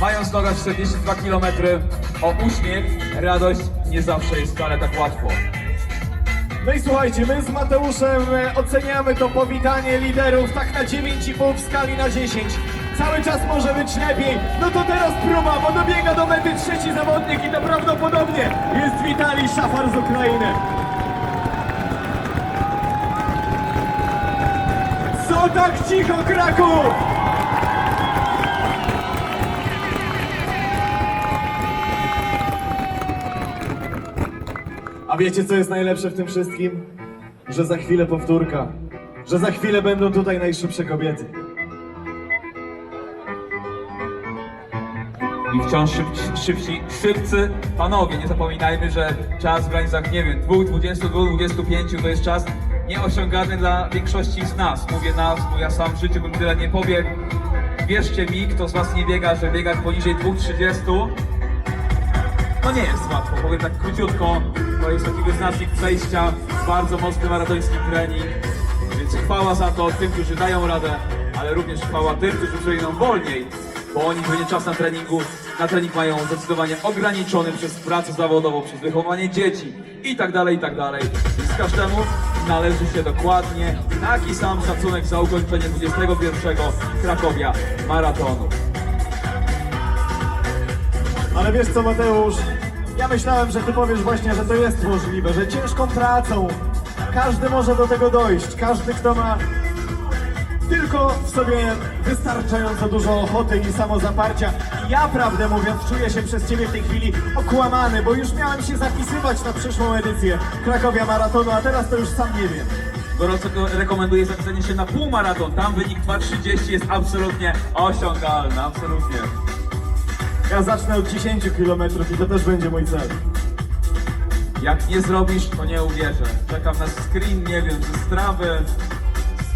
Mając nogach 42 km, o uśmiech, radość nie zawsze jest wcale tak łatwo. No i słuchajcie, my z Mateuszem e, oceniamy to powitanie liderów tak na 9,5 w skali na 10. Cały czas może być lepiej. No to teraz próba, bo dobiega do mety trzeci zawodnik i to prawdopodobnie jest Witalij Szafar z Ukrainy. Co tak cicho, Kraków? Wiecie, co jest najlepsze w tym wszystkim? Że za chwilę powtórka. Że za chwilę będą tutaj najszybsze kobiety. I wciąż szybci, szybci, szybcy panowie. Nie zapominajmy, że czas w granicach, nie wiem, 2, 22, 25 to jest czas nieosiągany dla większości z nas. Mówię nas, bo ja sam w życiu bym tyle nie pobiegł. Wierzcie mi, kto z was nie biega, że biegać poniżej 2,30 no nie jest łatwo, powiem tak króciutko. To jest taki wyznacznik przejścia, bardzo mocny maratoński trening. Więc chwała za to tym, którzy dają radę, ale również chwała tym, którzy przejdą wolniej, bo oni pewnie czas na treningu, na trening mają zdecydowanie ograniczony przez pracę zawodową, przez wychowanie dzieci i tak dalej, i tak dalej. Więc każdemu należy się dokładnie taki sam szacunek za ukończenie 21 Krakowia maratonu. Ale wiesz co, Mateusz? Ja myślałem, że ty powiesz właśnie, że to jest możliwe, że ciężką pracą każdy może do tego dojść. Każdy, kto ma tylko w sobie wystarczająco dużo ochoty i samozaparcia. I ja, prawdę mówiąc, czuję się przez ciebie w tej chwili okłamany, bo już miałem się zapisywać na przyszłą edycję Krakowia Maratonu, a teraz to już sam nie wiem. Gorąco go- rekomenduję zapisanie się na półmaraton. Tam wynik 2.30 jest absolutnie osiągalny, absolutnie. Ja zacznę od 10 km i to też będzie mój cel. Jak nie zrobisz, to nie uwierzę. Czekam na screen, nie wiem, ze strawy,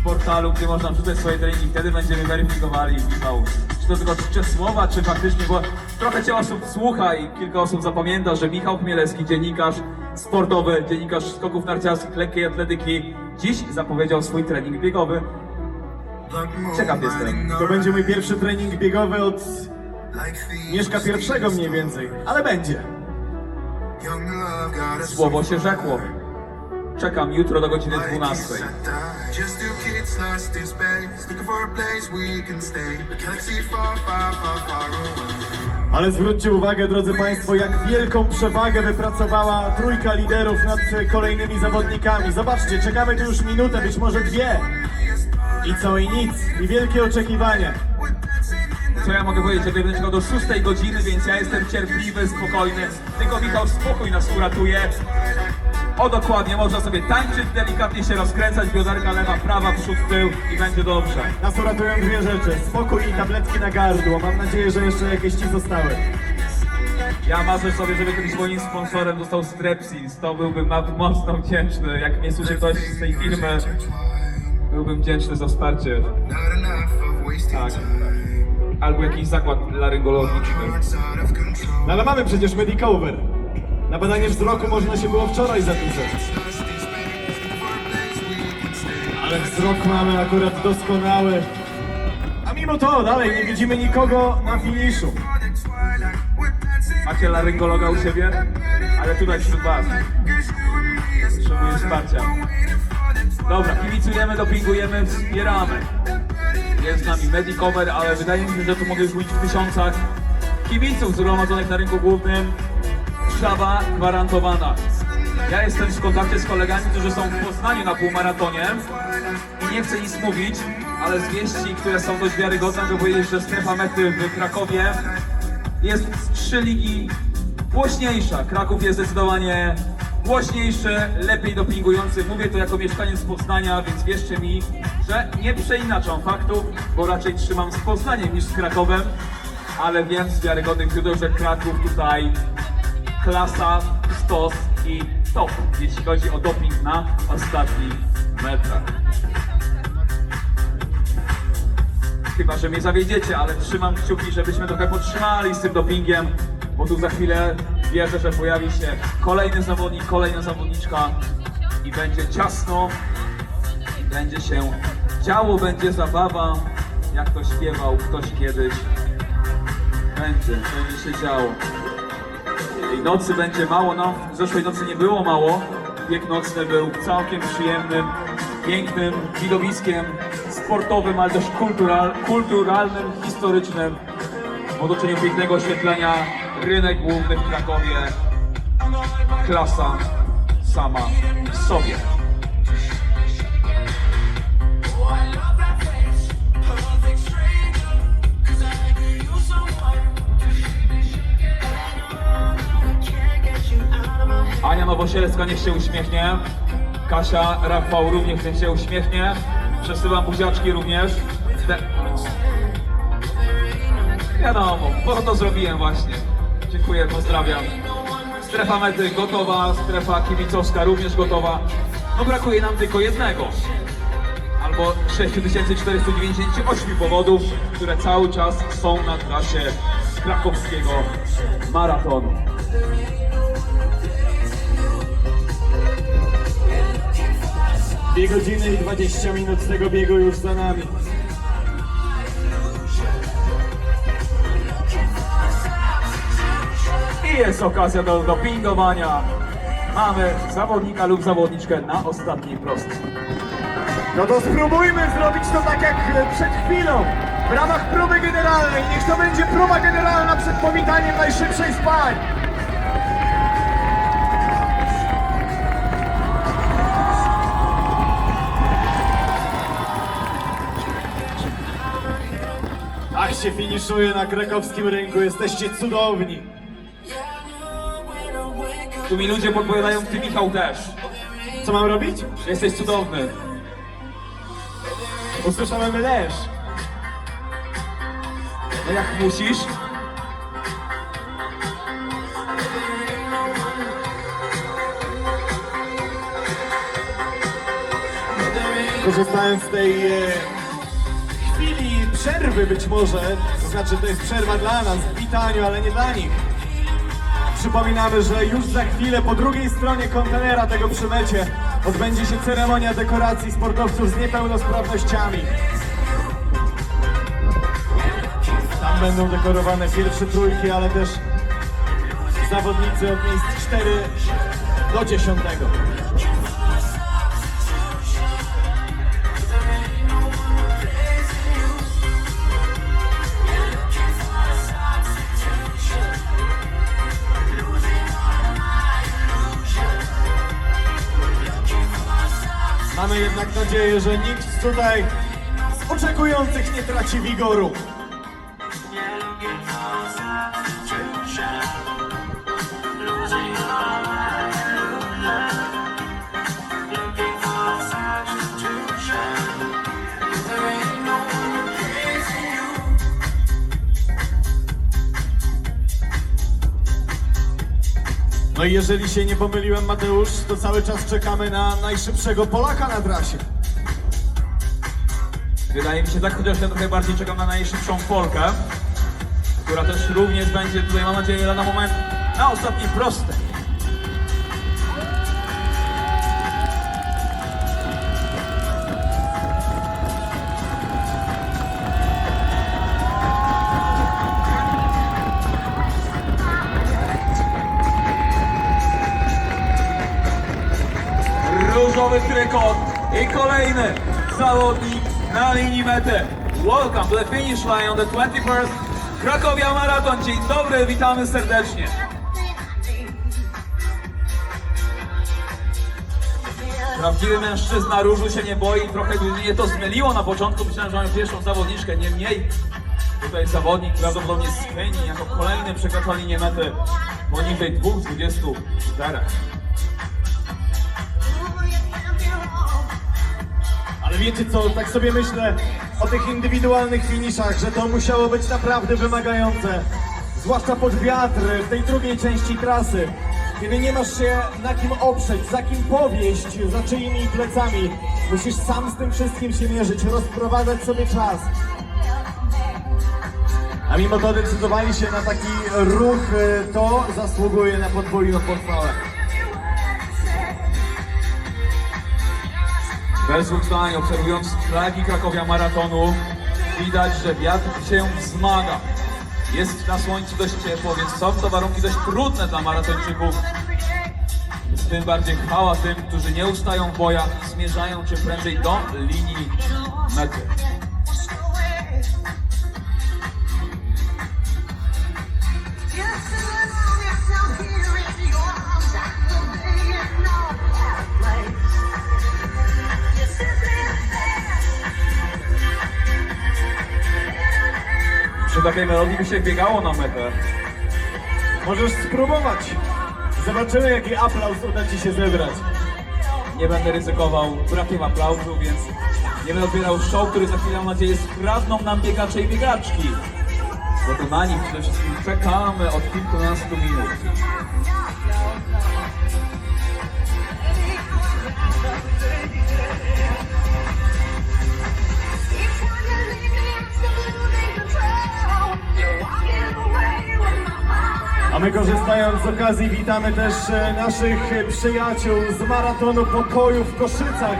z portalu, gdzie można wrzucać swoje treningi. Wtedy będziemy weryfikowali, Michał, czy to tylko czcze słowa, czy faktycznie, bo trochę cię osób słucha i kilka osób zapamięta, że Michał Chmielewski, dziennikarz sportowy, dziennikarz skoków narciarskich, lekkiej atletyki, dziś zapowiedział swój trening biegowy. Ciekaw jestem. To będzie mój pierwszy trening biegowy od Mieszka pierwszego mniej więcej, ale będzie. Słowo się rzekło. Czekam jutro do godziny 12. Just two kids lost in space, looking for a place we can stay. A galaxy far, far, far, far away. Ale zwróćcie uwagę, drodzy Państwo, jak wielką przewagę wypracowała trójka liderów nad kolejnymi zawodnikami. Zobaczcie, czekamy tu już minutę, być może dwie. I co, i nic. I wielkie oczekiwania. Co ja mogę powiedzieć, że będę czekał do 6 godziny, więc ja jestem cierpliwy, spokojny. Tylko Michał spokój nas uratuje. O dokładnie, można sobie tańczyć, delikatnie się rozkręcać, bioderka lewa, prawa, przód, tył i będzie dobrze. Nas uratują dwie rzeczy. Spokój i tabletki na gardło. Mam nadzieję, że jeszcze jakieś ci zostały. Ja marzę sobie, żeby kiedyś moim sponsorem został Strepsils. To byłbym mocno wdzięczny. Jak mnie słyszy ktoś z tej firmy, byłbym wdzięczny za wsparcie. Not enough of wasting Tak. Albo jakiś zakład laryngologiczny. No ale mamy przecież Medicover. Na badanie wzroku można się było wczoraj zapisać. Ale wzrok mamy akurat doskonały. A mimo to dalej nie widzimy nikogo na finiszu. Macie laryngologa u siebie? Ale tutaj wśród was. Potrzebuję wsparcia. Dobra, kibicujemy, dopingujemy, wspieramy. Jest z nami Medicover, ale wydaje mi się, że tu mogę mówić w tysiącach kibiców zgromadzonych na rynku głównym. Trzawa gwarantowana. Ja jestem w kontakcie z kolegami, którzy są w Poznaniu na półmaratonie i nie chcę nic mówić, ale z wieści, które są dość wiarygodne, to powiedzieć, że strefa mety w Krakowie jest z trzy ligi głośniejsza. Kraków jest zdecydowanie głośniejszy, lepiej dopingujący. Mówię to jako mieszkaniec Poznania, więc wierzcie mi, że nie przeinaczam faktów, bo raczej trzymam z Poznaniem niż z Krakowem, ale wiem z wiarygodnych źródeł, że Kraków tutaj klasa, stos i top, jeśli chodzi o doping na ostatnich metrach. Chyba, że mnie zawiedziecie, ale trzymam kciuki, żebyśmy trochę podtrzymali z tym dopingiem, bo tu za chwilę wierzę, że pojawi się kolejny zawodnik, kolejna zawodniczka i będzie ciasno, będzie się działo, będzie zabawa, jak to śpiewał ktoś kiedyś. Będzie, będzie się działo. I nocy będzie mało, no w zeszłej nocy nie było mało. Bieg nocny był całkiem przyjemnym, pięknym widowiskiem sportowym, ale też kultural, kulturalnym, historycznym. W otoczeniu pięknego oświetlenia, rynek główny w Krakowie, klasa sama w sobie. Ania Nowosielska niech się uśmiechnie. Kasia, Rafał również niech się uśmiechnie. Przesyłam buziaczki również. Te... Wiadomo, po to zrobiłem właśnie. Dziękuję, pozdrawiam. Strefa mety gotowa, strefa kibicowska również gotowa. No brakuje nam tylko jednego. Albo 6498 powodów, które cały czas są na trasie krakowskiego maratonu. Dwie godziny i 20 minut z tego biegu już za nami. I jest okazja do dopingowania. Mamy zawodnika lub zawodniczkę na ostatniej prostej. No to spróbujmy zrobić to tak jak przed chwilą. W ramach próby generalnej. Niech to będzie próba generalna przed powitaniem najszybszej z pań. Ach się finiszuje na krakowskim rynku. Jesteście cudowni. Tu mi ludzie podpowiadają, ty Michał też. Co mam robić? Jesteś cudowny. Usłyszałem też. No jak musisz. korzystając z tej e, chwili przerwy być może, to znaczy to jest przerwa dla nas w witaniu, ale nie dla nich. Przypominamy, że już za chwilę po drugiej stronie kontenera tego przymecie odbędzie się ceremonia dekoracji sportowców z niepełnosprawnościami. Tam będą dekorowane pierwsze trójki, ale też zawodnicy od miejsc 4 do 10. Mamy jednak nadzieję, że nikt tutaj z oczekujących nie traci wigoru. No i jeżeli się nie pomyliłem, Mateusz, to cały czas czekamy na najszybszego Polaka na trasie. Wydaje mi się tak, chociaż ja trochę bardziej czekam na najszybszą Polkę, która też również będzie tutaj, mam nadzieję, na moment na ostatniej prostej. Różowy trykot i kolejny zawodnik na linii mety. Welcome to the finish line on the 21st Krakowia Marathon. Dzień dobry, witamy serdecznie. Prawdziwy mężczyzna różu się nie boi, trochę mnie to zmyliło na początku, myślałem, że mamy pierwszą zawodniczkę, niemniej tutaj zawodnik prawdopodobnie z Kenii jako kolejny przekracza linię mety poniżej 2,24. Wiecie co, tak sobie myślę o tych indywidualnych finiszach, że to musiało być naprawdę wymagające. Zwłaszcza pod wiatr w tej drugiej części trasy. Kiedy nie masz się na kim oprzeć, za kim powieść, za czyimi plecami. Musisz sam z tym wszystkim się mierzyć, rozprowadzać sobie czas. A mimo to decydowali się na taki ruch, y, to zasługuje na podwójną pochwałę. Bez ustań, obserwując flagi Krakowia Maratonu, widać, że wiatr się wzmaga. Jest na słońcu dość ciepło, więc są to warunki dość trudne dla maratończyków. Tym bardziej chwała tym, którzy nie ustają w bojach i zmierzają czym prędzej do linii mety. Przy takiej melodii by się biegało na metę. Możesz spróbować. Zobaczymy, jaki aplauz uda ci się zebrać. Nie będę ryzykował brakiem aplauzu, więc nie będę odbierał show, który za chwilę mam nadzieję skradną nam biegacze i biegaczki. Bo to na nich przede wszystkim czekamy od kilkunastu minut. A my korzystając z okazji witamy też e, naszych przyjaciół z maratonu pokoju w Koszycach,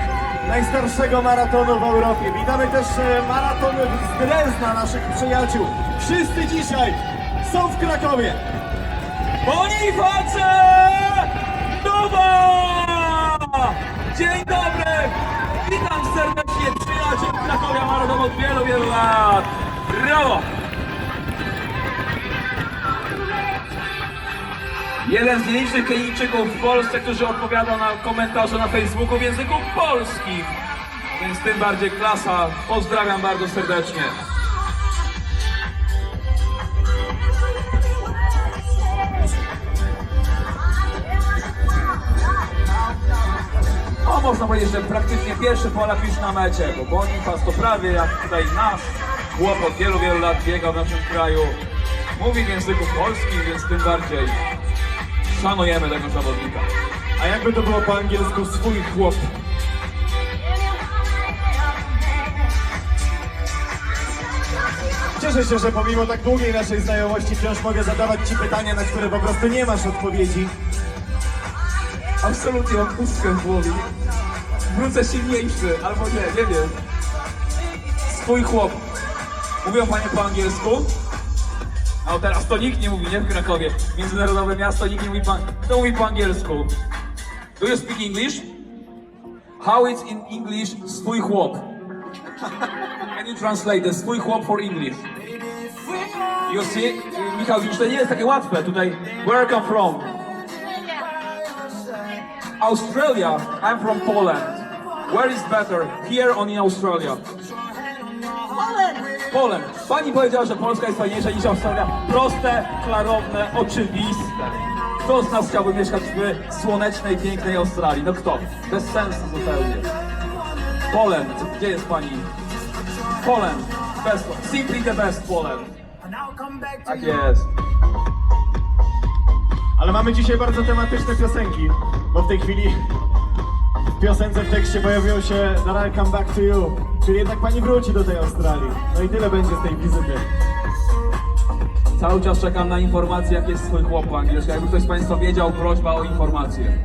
najstarszego maratonu w Europie. Witamy też e, maraton z Drezna naszych przyjaciół. Wszyscy dzisiaj są w Krakowie. Boniface Nowa! Dzień dobry! Witam serdecznie przyjaciół Krakowia Maraton od wielu, wielu lat! Brawo! Jeden z nielicznych Kenijczyków w Polsce, którzy odpowiada na komentarze na Facebooku w języku polskim. Więc tym bardziej klasa. Pozdrawiam bardzo serdecznie. O, można powiedzieć, że praktycznie pierwszy Polak już na mecie, bo Bonifaz to prawie jak tutaj nasz chłop od wielu, wielu lat biega w naszym kraju. Mówi w języku polskim, więc tym bardziej szanujemy tego zawodnika. A jakby to było po angielsku swój chłop. Cieszę się, że pomimo tak długiej naszej znajomości wciąż mogę zadawać Ci pytania, na które po prostu nie masz odpowiedzi. Absolutnie mam pustkę w głowie. Wrócę silniejszy, albo nie, nie wiem. Swój chłop. Mówią panie po angielsku? A teraz to nikt nie mówi, nie w Krakowie. Międzynarodowe miasto, nikt nie mówi po, kto mówi po angielsku. Do you speak English? How it's in English swój chłop? Can you translate the swój chłop for English? You see? Michał, widzisz, to nie jest takie łatwe tutaj. Where I come from? Australia. I'm from Poland. Where is better? Here or in Australia? Poland. Pani powiedziała, że Polska jest fajniejsza niż Australia. Proste, klarowne, oczywiste. Kto z nas chciałby mieszkać w słonecznej, pięknej Australii? No kto? Bez sensu zupełnie. Poland. Gdzie jest pani? Poland. Best. Simply the best Poland. Tak jest. Ale mamy dzisiaj bardzo tematyczne piosenki, bo w tej chwili piosence w tekście pojawiło się That I'll come back to you, czyli jednak pani wróci do tej Australii. No i tyle będzie z tej wizyty. Cały czas czekam na informację, jak jest swój chłop po angielsku. Jakby ktoś z Państwa wiedział, prośba o informację.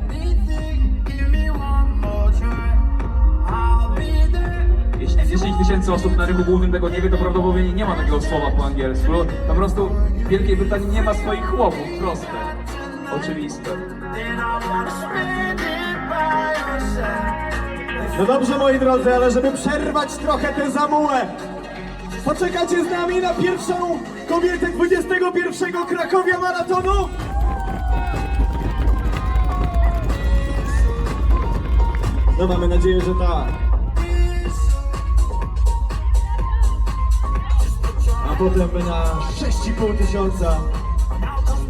Jeśli 10 tysięcy osób na rynku głównym tego nie wie, to prawdopodobnie nie ma takiego słowa po angielsku. Po prostu w Wielkiej Brytanii nie ma swoich chłopów. Proste. Oczywiste. No dobrze moi drodzy, ale żeby przerwać trochę tę zamułę, poczekacie z nami na pierwszą kobietę 21 Krakowia Maratonu? No mamy nadzieję, że tak. A potem na 6,5 tysiąca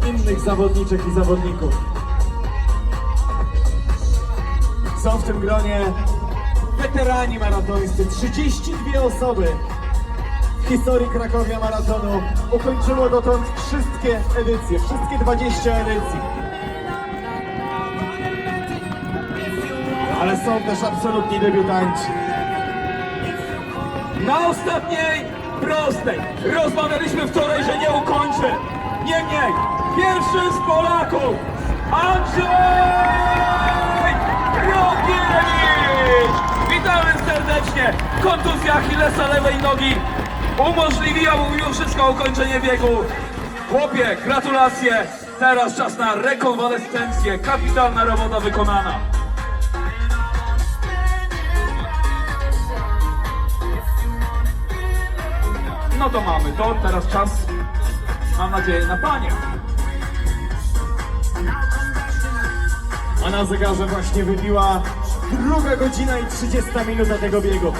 innych zawodniczek i zawodników. Są w tym gronie weterani maratońscy, 32 osoby w historii Krakowia Maratonu ukończyło dotąd wszystkie edycje, wszystkie 20 edycji. Ale są też absolutni debiutanci. Na ostatniej prostej rozmawialiśmy wczoraj, że nie ukończy. Niemniej, pierwszy z Polaków, Andrzej Witamy serdecznie. Kontuzja Achillesa lewej nogi. umożliwiło mu mimo wszystko ukończenie biegu. Chłopie, gratulacje! Teraz czas na rekonwalescencję. Kapitalna robota wykonana. No to mamy to. Teraz czas, mam nadzieję, na panie. A na zegarze właśnie wybiła druga godzina i 30 minuta tego biegu.